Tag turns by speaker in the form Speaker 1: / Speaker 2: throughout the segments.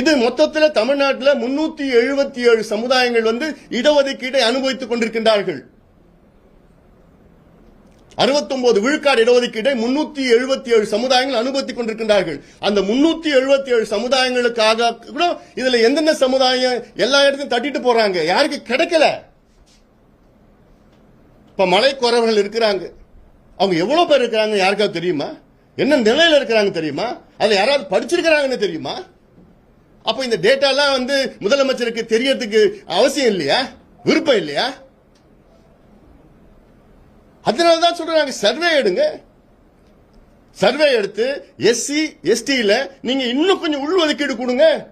Speaker 1: இது மொத்தத்தில் தமிழ்நாட்டில் முன்னூத்தி எழுபத்தி ஏழு சமுதாயங்கள் வந்து இடஒதுக்கீட்டை அனுபவித்துக் கொண்டிருக்கின்றார்கள். 69 விழுக்காடு இடஒதுக்கீட்டை முன்னூத்தி எழுபத்தி ஏழு சமுதாயங்கள் அனுபவித்துக் கொண்டிருக்கின்றார்கள். அந்த முன்னூத்தி எழுபத்தி ஏழு சமுதாயங்களுக்காக கூட இதுல எந்தெந்த சமுதாயம் எல்லா இடத்தையும் தட்டிட்டு போறாங்க? யாருக்கு கிடைக்கல? இப்ப மலை குறவர்கள் இருக்கிறாங்க. அவங்க எவ்வளவு பேர் இருக்கிறாங்க யாருக்காவது தெரியுமா? என்ன நிலையில இருக்கிறாங்க தெரியுமா? அதை யாராவது படிச்சிருக்கிறாங்கன்னு தெரியுமா? அப்ப இந்த டேட்டாலாம் வந்து முதலமைச்சருக்கு தெரியறதுக்கு அவசியம் இல்லையா? விருப்பம் இல்லையா? அதனால தான் சொல்றாங்க சர்வே எடுங்க. சர்வே எடுத்து எஸ்சி எஸ்டியில நீங்க இன்னும் கொஞ்சம் உள்ஒதுக்கீடு கொடுங்க.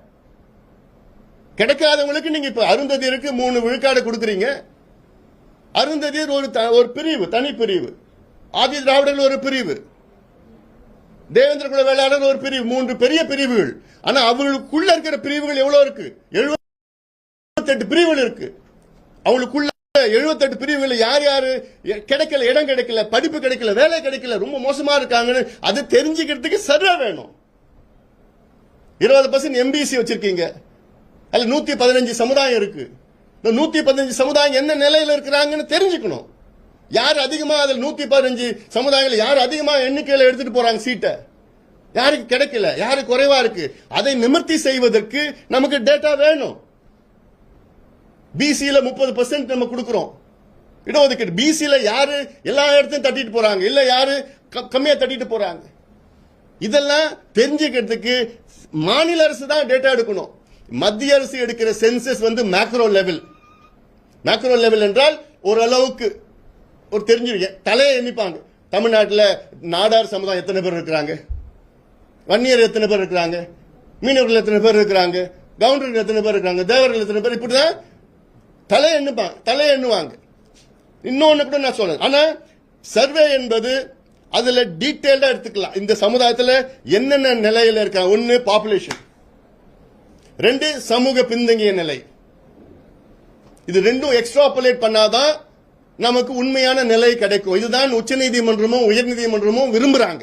Speaker 1: கிடைக்காதவங்களுக்கு நீங்க இப்ப அருந்ததியருக்கு மூணு விழுக்காடு கொடுக்குறீங்க. அருந்ததியர் ஒரு த- ஒரு பிரிவு தனி பிரிவு ஆதி திராவிடர்கள் ஒரு பிரிவு. தேவேந்திர குல வேளாளர் ஒரு பிரிவு மூன்று பெரிய பிரிவுகள். ஆனா அவங்களுக்குள்ள இருக்கிற பிரிவுகள் எவ்வளவு இருக்கு? எழுபத்தெட்டு பிரிவுகள் இருக்கு. அவங்களுக்குள்ள எழுபத்தெட்டு பிரிவுகள் யார் யாரு? கிடைக்கல இடம் கிடைக்கல படிப்பு கிடைக்கல வேலை கிடைக்கல ரொம்ப மோசமா இருக்காங்கன்னு அது தெரிஞ்சுக்கிறதுக்கு சர்வே வேணும். இருபது பர்சன்ட் எம்பிசி வச்சிருக்கீங்க. அதுல நூத்தி பதினஞ்சு சமுதாயம் இருக்கு. இந்த நூத்தி பதினஞ்சு சமுதாயம் என்ன நிலையில இருக்கிறாங்கன்னு தெரிஞ்சுக்கணும். யார் அதிகமா அதில் நூத்தி பதினஞ்சு சமுதாயங்கள் யார் அதிகமா எண்ணிக்கையில எடுத்துட்டு போறாங்க சீட்டை? யாருக்கு கிடைக்கல? யாரு குறைவா இருக்கு? அதை நிமிர்த்தி செய்வதற்கு நமக்கு டேட்டா வேணும். பிசியில முப்பது பர்சன்ட் நம்ம கொடுக்கிறோம். இடஒதுக்கீடு. பிசியில யாரு எல்லா இடத்தையும் தட்டிட்டு போறாங்க? இல்ல யாரு கம்மியா தட்டிட்டு போறாங்க? இதெல்லாம் தெரிஞ்சுக்கிறதுக்கு மாநில அரசு தான் டேட்டா எடுக்கணும். மத்திய அரசு எடுக்கிற சென்சஸ் வந்து மேக்ரோ லெவல் மேக்ரோ லெவல் என்றால் ஓரளவுக்கு ஒரு தெரிஞ்சிருக்கேன் தலையை எண்ணிப்பாங்க. தமிழ்நாட்டில் நாடார் சமுதாயம் எத்தனை பேர் இருக்கிறாங்க? வன்னியர் எத்தனை பேர் இருக்கிறாங்க? மீனவர்கள் எத்தனை பேர் இருக்கிறாங்க? கவுண்டர்கள் எத்தனை பேர் இருக்கிறாங்க? தேவர்கள் எத்தனை பேர்? இப்படிதான் தலை எண்ணுப்பாங்க. தலை எண்ணுவாங்க. இன்னொன்னு கூட நான் சொல்றேன். ஆனா சர்வே என்பது அதில் டீட்டெயில்டாக எடுத்துக்கலாம். இந்த சமுதாயத்தில் என்னென்ன நிலையில் இருக்காங்க? ஒன்னு பாப்புலேஷன். ரெண்டு சமூக பின்தங்கிய நிலை. இது ரெண்டும் எக்ஸ்ட்ராபுலேட் பண்ணாதான் நமக்கு உண்மையான நிலை கிடைக்கும். இதுதான் உச்சநீதிமன்றமும் உயர்நீதிமன்றமும் விரும்புறாங்க.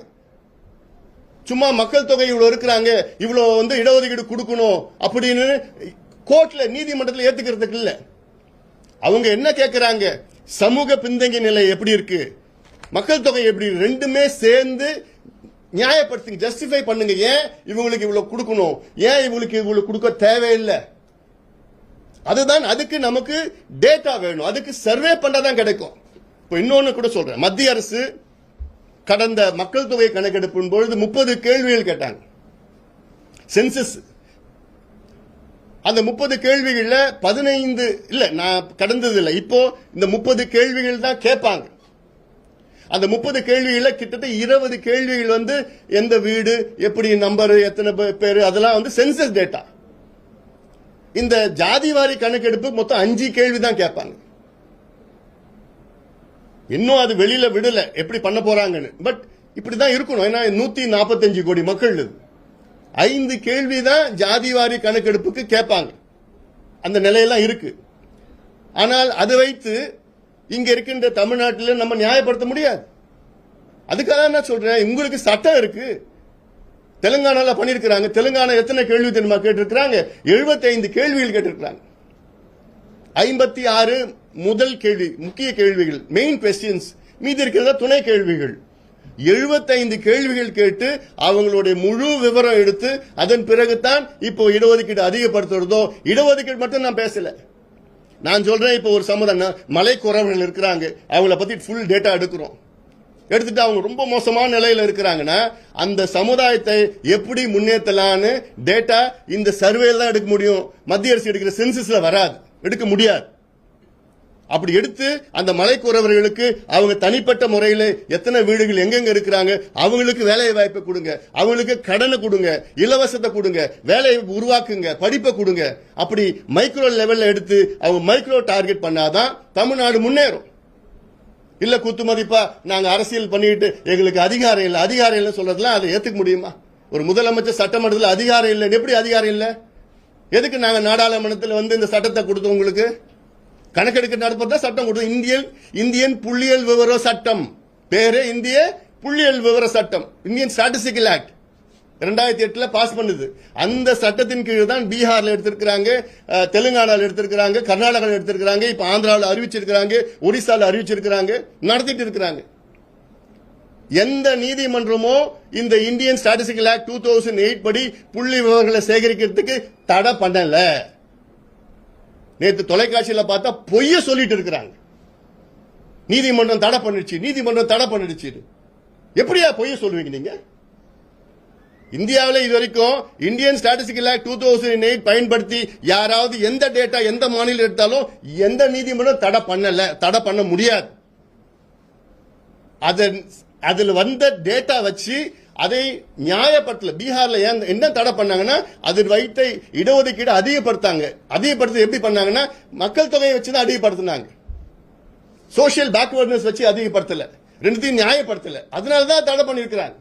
Speaker 1: சும்மா மக்கள் தொகை இவ்வளவு இருக்கிறாங்க இவ்வளவு வந்து இடஒதுக்கீடு கொடுக்கணும் அப்படின்னு கோர்ட்ல நீதிமன்றத்தில் ஏத்துக்கிறதுக்கு இல்ல. அவங்க என்ன கேட்கிறாங்க சமூக பின்தங்கிய நிலை எப்படி இருக்கு? மக்கள் தொகை எப்படி ரெண்டுமே சேர்ந்து நியாயப்படுத்துங்க ஜஸ்டிஃபை பண்ணுங்க. ஏன் இவங்களுக்கு இவ்வளவு கொடுக்கணும்? ஏன் இவங்களுக்கு இவ்வளவு கொடுக்க தேவையில்லை? அதுதான் அதுக்கு நமக்கு டேட்டா வேணும். அதுக்கு சர்வே பண்ணாதான் கிடைக்கும். இப்போ இன்னொன்னு கூட சொல்றேன். மத்திய அரசு கடந்த மக்கள் தொகை கணக்கெடுப்பின் பொழுது முப்பது கேள்விகள் கேட்டாங்க. சென்சஸ் அந்த முப்பது கேள்விகள்ல பதினைந்து இல்ல நான் கடந்தது இல்லை இப்போ இந்த முப்பது கேள்விகள் தான் கேட்பாங்க. அந்த முப்பது கேள்விகள் கிட்டத்தட்ட இருபது கேள்விகள் வந்து எந்த வீடு எப்படி நம்பர் எத்தனை பே- அதெல்லாம் வந்து சென்சஸ் டேட்டா இந்த ஜாதிவாரி கணக்கெடுப்பு மொத்தம் அஞ்சு கேள்வி தான் கேட்பாங்க. இன்னும் அது வெளியில விடல எப்படி பண்ண போறாங்கன்னு. பட் இப்படிதான் இருக்கணும். ஏன்னா நூத்தி நாற்பத்தஞ்சு கோடி மக்கள் இது. ஐந்து கேள்வி தான் ஜாதிவாரி கணக்கெடுப்புக்கு கேட்பாங்க. அந்த நிலையெல்லாம் இருக்கு. ஆனால் அதை வைத்து இங்க இருக்கின்ற தமிழ்நாட்டில் நம்ம நியாயப்படுத்த முடியாது. அதுக்காக தான் நான் சொல்றேன் உங்களுக்கு சட்டம் இருக்கு. தெலுங்கானால பண்ணிருக்கிறாங்க. தெலுங்கானா எத்தனை கேள்வி தெரியுமா கேட்டிருக்கிறாங்க? 75 கேள்விகள் கேட்டிருக்கிறாங்க. ஐம்பத்தி ஆறு முதல் கேள்வி முக்கிய கேள்விகள் மெயின் கொஸ்டின்ஸ் மீதி இருக்கிறதா துணை கேள்விகள். 75 கேள்விகள் கேட்டு அவங்களுடைய முழு விவரம் எடுத்து அதன் பிறகுதான் இப்போ இடஒதுக்கீடு அதிகப்படுத்துறதோ இடஒதுக்கீடு மட்டும் நான் பேசல. நான் சொல்றேன் இப்போ ஒரு சமுதாயம் மலை குறவர்கள் இருக்கிறாங்க. அவங்கள பத்தி ஃபுல் டேட்டா எடுக்கிறோம். எடுத்துட்டு அவங்க ரொம்ப மோசமான நிலையில இருக்கிறாங்கன்னா அந்த சமுதாயத்தை எப்படி முன்னேற்றலான்னு டேட்டா இந்த சர்வேல தான் எடுக்க முடியும். மத்திய அரசு எடுக்கிற சென்சஸ்ல வராது. எடுக்க முடியாது. அப்படி எடுத்து அந்த மலைக்குறவர்களுக்கு அவங்க தனிப்பட்ட முறையில் எத்தனை வீடுகள் எங்கெங்க இருக்கிறாங்க அவங்களுக்கு வேலை வாய்ப்பை கொடுங்க அவங்களுக்கு கடனை கொடுங்க இலவசத்தை கொடுங்க வேலை உருவாக்குங்க படிப்பை கொடுங்க. அப்படி மைக்ரோ லெவலில் எடுத்து அவங்க மைக்ரோ டார்கெட் பண்ணாதான் தமிழ்நாடு முன்னேறும். இல்ல குத்து மதிப்பா நாங்க அரசியல் பண்ணிட்டு எங்களுக்கு அதிகாரம் இல்லை அதிகாரம் இல்லை சொல்றதுலாம் அதை ஏத்துக்க முடியுமா? ஒரு முதலமைச்சர் சட்டமன்றத்தில் அதிகாரம் இல்லை எப்படி அதிகாரம் இல்லை? எதுக்கு நாங்க நாடாளுமன்றத்தில் வந்து இந்த சட்டத்தை கொடுத்தோம் உங்களுக்கு? கணக்கெடுக்க நடப்பதா சட்டம் கொடுத்தோம். இந்தியன் இந்தியன் புள்ளியியல் விவர சட்டம். பேரு இந்திய புள்ளியியல் விவர சட்டம். Indian statistical act. ரெண்டாயிரத்தி எட்டுல பாஸ் பண்ணுது. அந்த சட்டத்தின் கீழ் தான் பீகார்ல எடுத்திருக்கிறாங்க தெலுங்கானால எடுத்திருக்கிறாங்க கர்நாடகாவில் எடுத்திருக்கிறாங்க இப்ப ஆந்திராவில் அறிவிச்சிருக்கிறாங்க ஒடிசால அறிவிச்சிருக்கிறாங்க நடத்திட்டு இருக்கிறாங்க. எந்த நீதிமன்றமோ இந்த Indian statistical act two thousand eight படி புள்ளி விவரங்களை சேகரிக்கிறதுக்கு தடை பண்ணல. நேற்று தொலைக்காட்சியில் பார்த்தா பொய்ய சொல்லிட்டு இருக்கிறாங்க. நீதிமன்றம் தடை பண்ணிடுச்சு நீதிமன்றம் தடை பண்ணிடுச்சு எப்படியா பொய்ய சொல்லுவீங்க நீங்க? இந்தியாவில் இது வரைக்கும் Indian statistical act two thousand eight பயன்படுத்தி யாராவது எந்த டேட்டா எந்த மாநிலம் எடுத்தாலும் எந்த நீதிமன்றம் தடை பண்ணல தடை பண்ண முடியாது. அதன் அதில் வந்த டேட்டா வச்சு அதை நியாயப்படுத்தல. பீகார்ல ஏன் என்ன தடை பண்ணாங்கன்னா அதில் வைத்த இடஒதுக்கீடு அதிகப்படுத்தாங்க. அதிகப்படுத்த எப்படி பண்ணாங்கன்னா மக்கள் தொகையை வச்சு தான் அதிகப்படுத்தினாங்க. சோஷியல் பேக்வர்ட்னஸ் வச்சு அதிகப்படுத்தல. ரெண்டுத்தையும் நியாயப்படுத்தல. அதனால தான் தடை பண்ணியிருக்கிறாங்க.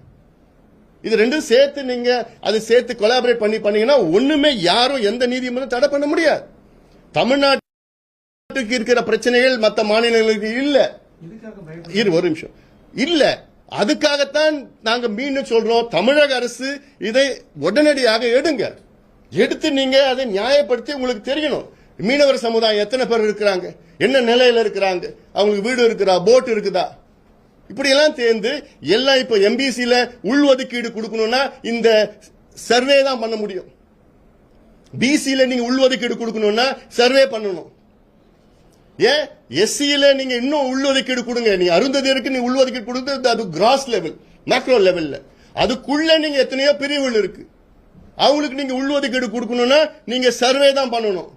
Speaker 1: இது ரெண்டும் சேர்த்து நீங்க அது சேர்த்து கொலாபரேட் பண்ணி பண்ணீங்கன்னா ஒண்ணுமே யாரும் எந்த நீதிமன்றம் தடை பண்ண முடியாது. தமிழ்நாட்டுக்கு இருக்கிற பிரச்சனைகள் மற்ற மாநிலங்களுக்கு இல்ல. இரு ஒரு நிமிஷம். இல்ல. அதுக்காகத்தான் நாங்க மீண்டும் சொல்றோம். தமிழக அரசு இதை உடனடியாக எடுங்க. எடுத்து நீங்க அதை நியாயப்படுத்தி உங்களுக்கு தெரியணும். மீனவர் சமுதாயம் எத்தனை பேர் இருக்கிறாங்க? என்ன நிலையில இருக்கிறாங்க? அவங்களுக்கு வீடு இருக்குதா? போட் இருக்குதா? இப்படி எல்லாம் சேர்ந்து எல்லாம் இப்ப எம்பிசியில் உள்ஒதுக்கீடு கொடுக்கணும்னா இந்த சர்வே தான் பண்ண முடியும். பிசியில் நீங்க உள்ஒதுக்கீடு கொடுக்கணும்னா சர்வே பண்ணணும். ஏன் எஸ்சியில நீங்க இன்னும் உள்ஒதுக்கீடு கொடுங்க. நீ அருந்ததியருக்கு நீ உள்ஒதுக்கீடு கொடுத்து? அது கிராஸ் லெவல் மேக்ரோ லெவல்ல அதுக்குள்ள நீங்க எத்தனையோ பிரிவுகள் இருக்கு. அவங்களுக்கு நீங்க உள்ஒதுக்கீடு கொடுக்கணும்னா நீங்க சர்வே தான் பண்ணணும்.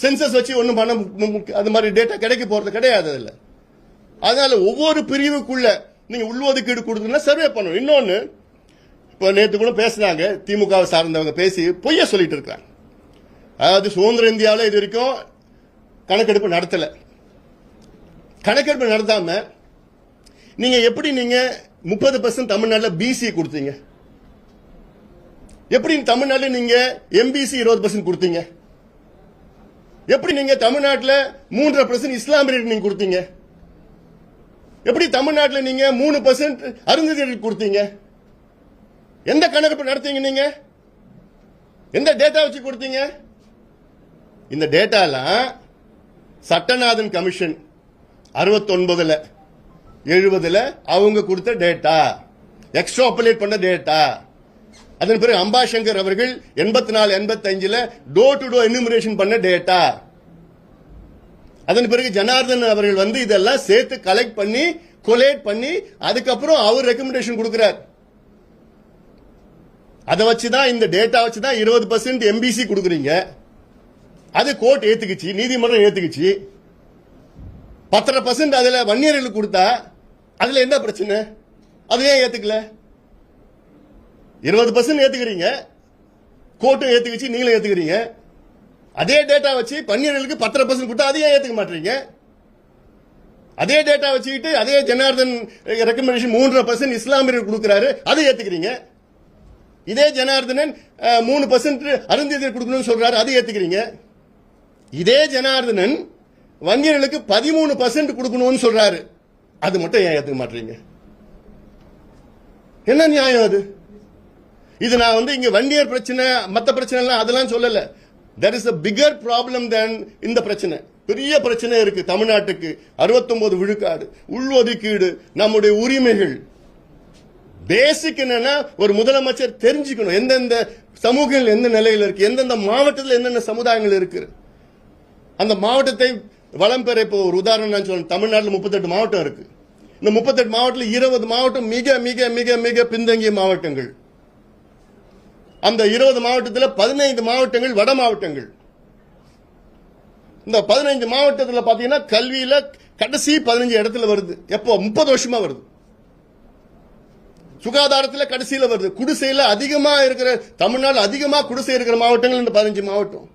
Speaker 1: சென்சஸ் வச்சு ஒன்றும் பண்ண மு- அது மாதிரி டேட்டா கிடைக்க போறது கிடையாது அதில். அதனால ஒவ்வொரு பிரிவுக்குள்ள நீங்க உள்ஒதுக்கீடு கொடுத்தீங்கன்னா சர்வே பண்ணணும். இன்னொன்னு இப்ப நேற்று கூட பேசுனாங்க திமுகவை சார்ந்தவங்க பேசி பொய்ய சொல்லிட்டு இருக்காங்க. அதாவது சுதந்திர இந்தியாவில் இது வரைக்கும் கணக்கெடுப்பு நடத்தல. கணக்கெடுப்பு நடத்தாம நீங்க எப்படி நீங்க முப்பது பர்சன்ட் தமிழ்நாட்டில் பிசி கொடுத்தீங்க? எப்படி தமிழ்நாட்டில் நீங்க எம்பிசி இருபது பர்சன்ட் கொடுத்தீங்க? எப்படி நீங்க தமிழ்நாட்டில் மூன்றரை பர்சன்ட் இஸ்லாமிய நீங்க கொடுத்தீங்க? எப்படி தமிழ்நாட்டில் நீங்க மூணு பர்சன்ட் அருந்ததியர்களுக்கு கொடுத்தீங்க? எந்த கணக்கெடுப்பு நடத்தீங்க நீங்க? எந்த டேட்டா வச்சு கொடுத்தீங்க? இந்த டேட்டாலாம் சட்டநாதன் கமிஷன் அறுபத்தொன்பதுல எழுபதுல அவங்க கொடுத்த டேட்டா எக்ஸ்ட்ராபுலேட் பண்ண டேட்டா அதன் பிறகு அம்பாசங்கர் அவர்கள் எண்பத்தி நாலு எண்பத்தஞ்சுல டோர் டு டோர் எனுமரேஷன் பண்ண டேட்டா அதன் பிறகு ஜனார்தன் அவர்கள் வந்து இதெல்லாம் சேர்த்து கலெக்ட் பண்ணி கொலேட் பண்ணி அதுக்கப்புறம் அவர் ரெக்கமெண்டேஷன் கொடுக்கிறார். அதை வச்சுதான் இந்த டேட்டா வச்சுதான் இருபது பர்சன்ட் எம்பிசி கொடுக்குறீங்க. அது கோர்ட் ஏத்துக்குச்சு நீதிமன்றம் ஏத்துக்குச்சு. பத்தரை பர்சன்ட் அதுல வன்னியர்களுக்கு கொடுத்தா அதுல என்ன பிரச்சனை? அது ஏன் ஏத்துக்கல? இருபது பர்சன்ட் ஏத்துக்கிறீங்க. கோர்ட்டும் ஏத்துக்குச்சு நீங்களும் ஏத்துக்கிறீங்க. அதே டேட்டா வச்சு பன்னியர்களுக்கு பத்தரை பர்சன்ட் கொடுத்தா அதையே ஏத்துக்க மாட்டீங்க? அதே டேட்டா வச்சுக்கிட்டு அதே ஜனார்தன் ரெக்கமெண்டேஷன் மூன்றரை பர்சன்ட் இஸ்லாமியர்கள் கொடுக்குறாரு அதை ஏத்துக்கிறீங்க? இதே ஜனார்தனன் மூணு பர்சன்ட் அருந்ததியர் கொடுக்கணும்னு சொல்றாரு அதை ஏத்துக்கிறீங்க? இதே ஜனார்தனன் வன்னியர்களுக்கு பதிமூணு பர்சன்ட் கொடுக்கணும்னு சொல்றாரு அது மட்டும் ஏன் ஏத்துக்க மாட்டீங்க? என்ன நியாயம் அது? இது நான் வந்து இங்க வன்னியர் பிரச்சனை மத்த பிரச்சனைலாம் அதெல்லாம் சொல்லல. That is a bigger problem then இந்த பிரச்சனை. பெரிய பிரச்சனை இருக்கு தமிழ்நாட்டுக்கு. 69 விழுக்காடு உள்ஒதுக்கீடு நம்முடைய உரிமைகள். பேசிக் என்னன்னா ஒரு முதலமைச்சர் தெரிஞ்சுக்கணும். எந்தெந்த சமூகங்கள் எந்த நிலையில் இருக்கு எந்தெந்த மாவட்டத்தில் என்னென்ன சமுதாயங்கள் இருக்கு. அந்த மாவட்டத்தை வளம் பெற இப்போ ஒரு உதாரணம் நான் சொல்றேன் தமிழ்நாட்டில் முப்பத்தெட்டு மாவட்டம் இருக்கு. இந்த முப்பத்தெட்டு மாவட்டத்தில் இருபது மாவட்டம் மிக மிக மிக மிக பின்தங்கிய மாவட்டங்கள். அந்த இருபது மாவட்டத்தில் பதினைந்து மாவட்டங்கள் வட மாவட்டங்கள். இந்த பதினைந்து மாவட்டத்தில் பார்த்தீங்கன்னா கல்வியில கடைசி பதினஞ்சு இடத்துல வருது. எப்போ? முப்பது வருஷமா வருது. சுகாதாரத்துல கடைசியில வருது. குடிசையில் அதிகமா இருக்கிற தமிழ்நாடு அதிகமாக குடிசை இருக்கிற மாவட்டங்கள் இந்த பதினஞ்சு மாவட்டம்.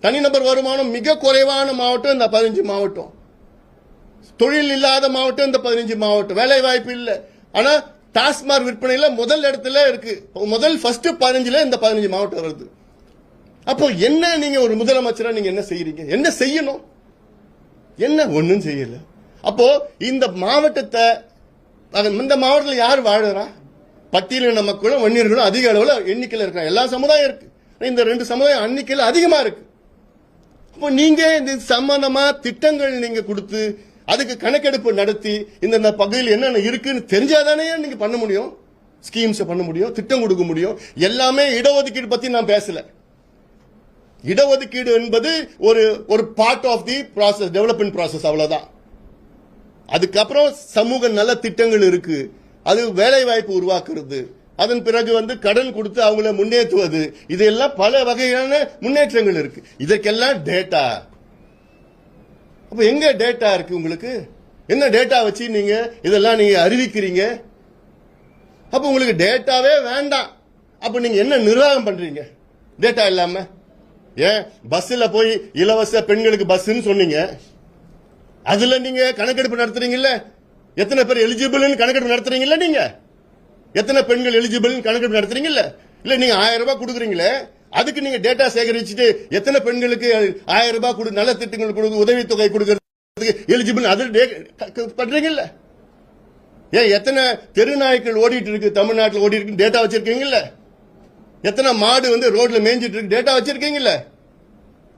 Speaker 1: தனிநபர் வருமானம் மிக குறைவான மாவட்டம் இந்த பதினஞ்சு மாவட்டம். தொழில் இல்லாத மாவட்டம் இந்த பதினஞ்சு மாவட்டம். வேலை வாய்ப்பு இல்லை. ஆனால் டாஸ்மாக் விற்பனையில் முதல் இடத்துல இருக்கு. முதல் ஃபர்ஸ்ட் பதினஞ்சுல இந்த பதினஞ்சு மாவட்டம் வருது. அப்போ என்ன நீங்க ஒரு முதலமைச்சரா நீங்க என்ன செய்யறீங்க? என்ன செய்யணும்? என்ன ஒன்றும் செய்யல. அப்போ இந்த மாவட்டத்தை இந்த மாவட்டத்தில் யார் வாழறா? பட்டியலின மக்களும் வன்னியர்களும் அதிக அளவில் எண்ணிக்கையில் இருக்காங்க எல்லா சமுதாயம் இருக்கு. இந்த ரெண்டு சமுதாயம் எண்ணிக்கையில் அதிகமாக இருக்கு. அப்போ நீங்க இந்த சம்பந்தமா திட்டங்கள் நீங்க கொடுத்து அதுக்கு கணக்கெடுப்பு நடத்தி இந்தந்த பகுதியில் என்னென்ன இருக்குன்னு தெரிஞ்சாதானே நீங்க பண்ண முடியும்? ஸ்கீம்ஸ் பண்ண முடியும் திட்டம் கொடுக்க முடியும். எல்லாமே இடஒதுக்கீடு பத்தி நான் பேசல. இடஒதுக்கீடு என்பது ஒரு ஒரு part of the process development process அவ்வளவுதான். அதுக்கப்புறம் சமூக நல திட்டங்கள் இருக்கு. அது வேலை வாய்ப்பு உருவாக்குறது. அதன் பிறகு வந்து கடன் கொடுத்து அவங்கள முன்னேற்றுவது. இதெல்லாம் பல வகையான முன்னேற்றங்கள் இருக்கு. இதற்கெல்லாம் டேட்டா அப்ப எங்க டேட்டா இருக்கு உங்களுக்கு? என்ன டேட்டா வச்சு நீங்க இதெல்லாம் நீங்க அறிவிக்கிறீங்க? அப்ப உங்களுக்கு டேட்டாவே வேண்டாம். அப்ப நீங்க என்ன நிர்வாகம் பண்றீங்க? டேட்டா இல்லாம. ஏன்? பஸ்ல போய் இலவச பெண்களுக்கு பஸ்ஸுன்னு சொன்னீங்க. அதுல நீங்க கணக்கெடுப்பு நடத்துறீங்கல்ல? எத்தனை பேர் எலிஜிபிள்னு கணக்கெடுப்பு நடத்துறீங்கல்ல நீங்க? எத்தனை பெண்கள் எலிஜிபிள் கணக்கெடுப்பு நடத்துறீங்கல்ல? இல்ல நீங்க ஆயிரம் ரூபாய் கொடுக்குறீங்களே? அதுக்கு நீங்க டேட்டா சேகரிச்சுட்டு எத்தனை பெண்களுக்கு ஆயிரம் ரூபாய் கொடு நல்ல திட்டங்கள் கொடுக்க உதவித்தொகை கொடுக்கறதுக்கு எலிஜிபிள் அது டே- க- பண்றீங்கல்ல? ஏன் எத்தனை தெருநாய்க்கள் ஓடிட்டு இருக்கு தமிழ்நாட்டில் ஓடி இருக்கு டேட்டா வச்சிருக்கீங்கல்ல? எத்தனை மாடு வந்து ரோட்ல மேய்ஞ்சிட்டு இருக்கு டேட்டா வச்சிருக்கீங்கல்ல?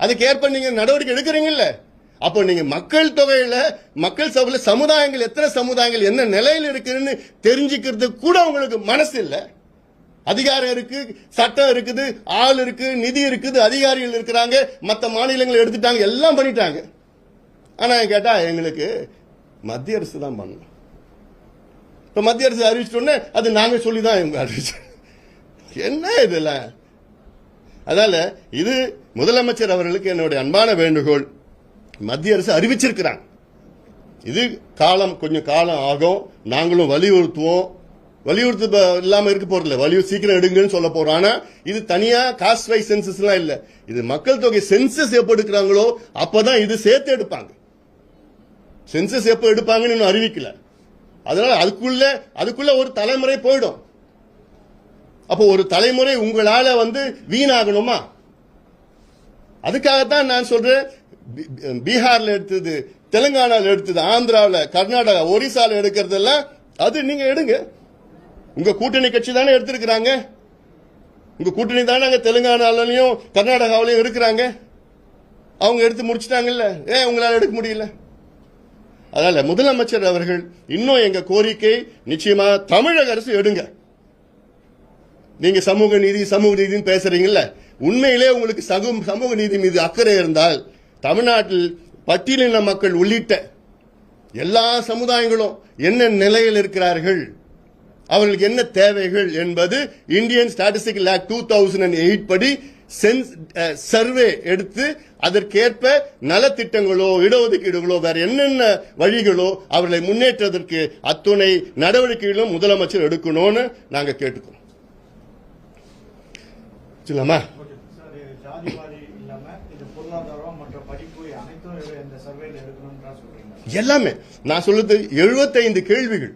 Speaker 1: அதுக்கு ஏற்ப நீங்க நடவடிக்கை எடுக்கிறீங்கல்ல? அப்போ நீங்க மக்கள் தொகையில மக்கள் சபையில சமுதாயங்கள் எத்தனை சமுதாயங்கள் என்ன நிலையில் இருக்குன்னு தெரிஞ்சுக்கிறது கூட உங்களுக்கு மனசு இல்லை. அதிகாரம் இருக்கு சட்டம் இருக்குது ஆள் இருக்கு நிதி இருக்குது அதிகாரிகள் இருக்கிறாங்க மற்ற மாநிலங்கள் எடுத்துட்டாங்க எல்லாம் பண்ணிட்டாங்க. ஆனா கேட்டா எங்களுக்கு மத்திய அரசு தான் பண்ணணும். இப்ப மத்திய அரசு அறிவிச்சிட்டோன்னே அது நாங்க சொல்லி தான் இவங்க அறிவிச்சு. என்ன இதுல? அதனால இது முதலமைச்சர் அவர்களுக்கு என்னுடைய அன்பான வேண்டுகோள். மத்திய அரசு அறிவிச்சிருக்கிறாங்க. இது காலம் கொஞ்சம் காலம் ஆகும். நாங்களும் வலியுறுத்துவோம். வலியுறுத்து ப- இல்லாம இருக்க போறதில்ல வலியுறு சீக்கிரம் எடுங்கன்னு சொல்ல போறோம். ஆனா இது தனியா காஸ்ட் வைஸ் சென்சஸ் எல்லாம் இல்ல. இது மக்கள் தொகை சென்சஸ் எப்ப எடுக்கிறாங்களோ அப்பதான் இது சேர்த்து எடுப்பாங்க. சென்சஸ் எப்ப எடுப்பாங்கன்னு இன்னும் அறிவிக்கல. அதனால அதுக்குள்ள அதுக்குள்ள ஒரு தலைமுறை போயிடும். அப்போ ஒரு தலைமுறை உங்களால வந்து வீணாகணுமா? அதுக்காகத்தான் நான் சொல்றேன். பீகார்ல எடுத்தது தெலுங்கானால எடுத்தது ஆந்திராவில் கர்நாடகா ஒரிசால எடுக்கிறதெல்லாம் அது நீங்க எடுங்க. உங்க கூட்டணி கட்சி தானே எடுத்திருக்கிறாங்க? உங்க கூட்டணி தானே அங்க தெலுங்கானாலையும் கர்நாடகாவிலையும் இருக்கிறாங்க அவங்க எடுத்து முடிச்சிட்டாங்கல்ல? ஏன் உங்களால் எடுக்க முடியல? அதனால முதலமைச்சர் அவர்கள் இன்னும் எங்க கோரிக்கை நிச்சயமா தமிழக அரசு எடுங்க. நீங்க சமூக நீதி சமூக நீதினு பேசுறீங்கல்ல? உண்மையிலே உங்களுக்கு சகு- சமூக நீதி மீது அக்கறை இருந்தால் தமிழ்நாட்டில் பட்டியலின மக்கள் உள்ளிட்ட எல்லா சமுதாயங்களும் என்ன நிலையில் இருக்கிறார்கள்? அவர்களுக்கு என்ன தேவைகள் என்பது Indian statistical act two thousand and eight படி சென்ஸ் சர்வே எடுத்து அதற்கேற்ப நலத்திட்டங்களோ இடஒதுக்கீடுகளோ வேற என்னென்ன வழிகளோ அவர்களை முன்னேற்றதற்கு அத்துணை நடவடிக்கைகளும் முதலமைச்சர் எடுக்கணும்னு நாங்க கேட்டுக்கிறோம் சொல்லலாமா
Speaker 2: சார் இது ஜாதிவாதி இல்லாம இது பொருளாதாரம் மற்ற படிப்பு அனைத்தும் இது இந்த சர்வேல எடுக்கணும்னு சொல்றீங்க
Speaker 1: எல்லாமே நான் சொல்றது 75 கேள்விகள்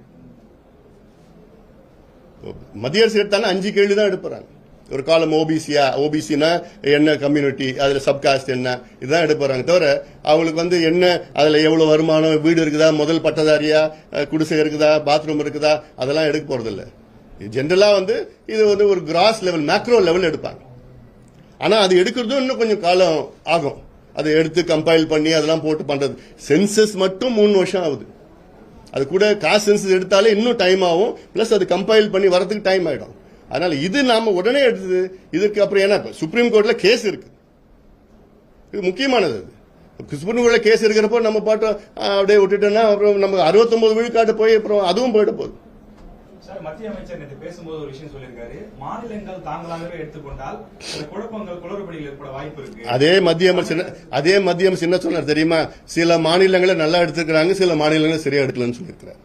Speaker 1: மத்திய அரசு எடுத்தாலும் அஞ்சு கேள்வி தான் எடுப்புறாங்க. ஒரு காலம் ஓபிசியா ஓபிசினா என்ன கம்யூனிட்டி அதில் சப்காஸ்ட் என்ன இதுதான் எடுப்புறாங்க தவிர அவங்களுக்கு வந்து என்ன அதில் எவ்வளோ வருமானம் வீடு இருக்குதா முதல் பட்டதாரியா குடிசை இருக்குதா பாத்ரூம் இருக்குதா அதெல்லாம் எடுக்க போகிறதில்ல ஜென்ரலாக வந்து இது வந்து ஒரு கிராஸ் லெவல் மேக்ரோ லெவல் எடுப்பாங்க. ஆனால் அது எடுக்கிறதும் இன்னும் கொஞ்சம் காலம் ஆகும். அதை எடுத்து கம்பைல் பண்ணி அதெல்லாம் போட்டு பண்ணுறது சென்சஸ் மட்டும் மூணு வருஷம் ஆகுது. அது கூட காசு சென்சஸ் எடுத்தாலே இன்னும் டைம் ஆகும். ப்ளஸ் அது கம்பைல் பண்ணி வரதுக்கு டைம் ஆகிடும் அதனால் இது நாம் உடனே எடுத்தது. இதுக்கு அப்புறம் ஏன்னா இப்போ சுப்ரீம் கோர்ட்டில் கேஸ் இருக்குது இது முக்கியமானது அது. சுப்ரீம் கோர்ட்டில் கேஸ் இருக்கிறப்போ நம்ம பாட்டு அப்படியே விட்டுட்டோன்னா அப்புறம் நம்ம 69 விழுக்காட்டு போய் அப்புறம் அதுவும் போயிட போகுது.
Speaker 3: சார் மத்திய அமைச்சர் நேற்று பேசும்போது ஒரு விஷயம் சொல்லியிருக்காரு. மாநிலங்கள் தாங்களாகவே எடுத்துக்கொண்டால் சில குழப்பங்கள் குளறுபடிகள் ஏற்பட வாய்ப்பு இருக்கு.
Speaker 1: அதே மத்திய அமைச்சர் அதே மத்திய அமைச்சர் என்ன சொன்னார் தெரியுமா? சில மாநிலங்களை நல்லா எடுத்துக்கிறாங்க சில மாநிலங்களை சரியா எடுக்கலன்னு சொல்லியிருக்கிறார்?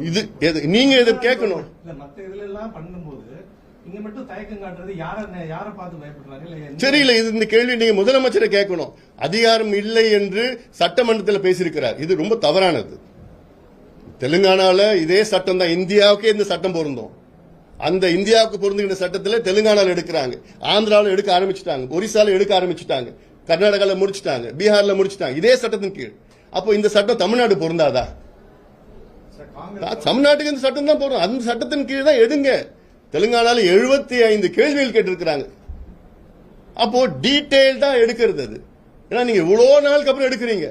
Speaker 1: இது எது- நீங்க எது கேட்கணும்.
Speaker 2: இல்ல மத்த இதுல எல்லாம் பண்ணும்போது இங்க மட்டும் தயக்கம் காட்டுறது யார யார பார்த்து பயப்படுறாங்க இல்ல என்ன-
Speaker 1: தெரியல இது இந்த கேள்வி நீங்க முதலமைச்சரை கேட்கணும். அதிகாரம் இல்லை என்று சட்டமன்றத்தில் பேசியிருக்கிறார். இது ரொம்ப தவறானது. தெலுங்கானால இதே சட்டம் தான் இந்தியாவுக்கே இந்த சட்டம் பொருந்தும். அந்த இந்தியாவுக்கு பொருந்துகிற சட்டத்துல தெலுங்கானால எடுக்கிறாங்க. ஆந்திராவில் எடுக்க ஆரம்பிச்சுட்டாங்க. ஒரிசால எடுக்க ஆரம்பிச்சுட்டாங்க. கர்நாடகால முடிச்சிட்டாங்க. பீகார்ல முடிச்சிட்டாங்க. இதே சட்டத்தின் கீழ். அப்போ இந்த சட்டம் தமிழ்நாடு பொருந்தாதா? தமிழ்நாட்டுக்கு இந்த சட்டம் தான் போறோம் அந்த சட்டத்தின் கீழ் தான் எடுங்க. தெலுங்கானால எழுபத்தி ஐந்து கேள்விகள் கேட்டிருக்கிறாங்க. அப்போ டீடைல்டா எடுக்கிறது அது. ஏன்னா நீங்க இவ்வளோ நாளுக்கு அப்புறம் எடுக்கிறீங்க.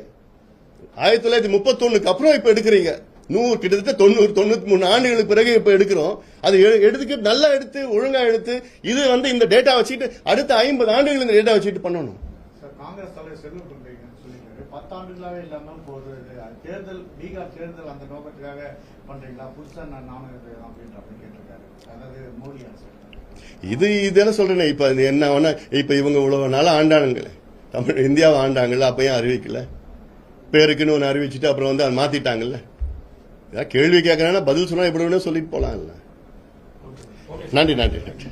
Speaker 1: ஆயிரத்தி தொள்ளாயிரத்தி முப்பத்தொன்னுக்கு அப்புறம் இப்ப எடுக்கிறீங்க. நூறு கிட்டத்தட்ட தொண்ணூறு தொண்ணூத்தி மூணு ஆண்டுகளுக்கு பிறகு இப்ப எடுக்கிறோம். அது எடுத்துக்கு நல்லா எடுத்து ஒழுங்கா எடுத்து இது வந்து இந்த டேட்டா வச்சுட்டு அடுத்த ஐம்பது ஆண்டுகள் இந்த டேட்டா வச்சுட்டு பண்ணணும்.
Speaker 2: காங்கிரஸ் தலைவர் சொல்லியிருக்காரு. பத்தாண்டுகளாவே இது தேர்தல் பீகார் தேர்தல் அந்த நோக்கத்துக்காக பண்றீங்களா? புதுசா நான் நானும் இது அப்படின்ற அப்படி கேட்டிருக்காரு. அதாவது மோடி அரசு.
Speaker 1: இது இதெல்லாம் சொல்றேனே இப்ப என்ன வேணா இப்ப இவங்க இவ்வளவு நாளா ஆண்டானுங்களே. தமிழ் இந்தியாவை ஆண்டாங்கல்ல அப்ப ஏன் அறிவிக்கல. பேருக்குன்னு ஒன்று அறிவிச்சுட்டு அப்புறம் வந்து அதை மாத்திட்டாங்கல்ல. ஏதாவது கேள்வி கேட்கறேன்னா பதில் சொன்னா எப்படி வேணா சொல்லிட்டு போலாம்ல.
Speaker 3: ஓகே.
Speaker 1: நன்றி நன்றி நன்றி.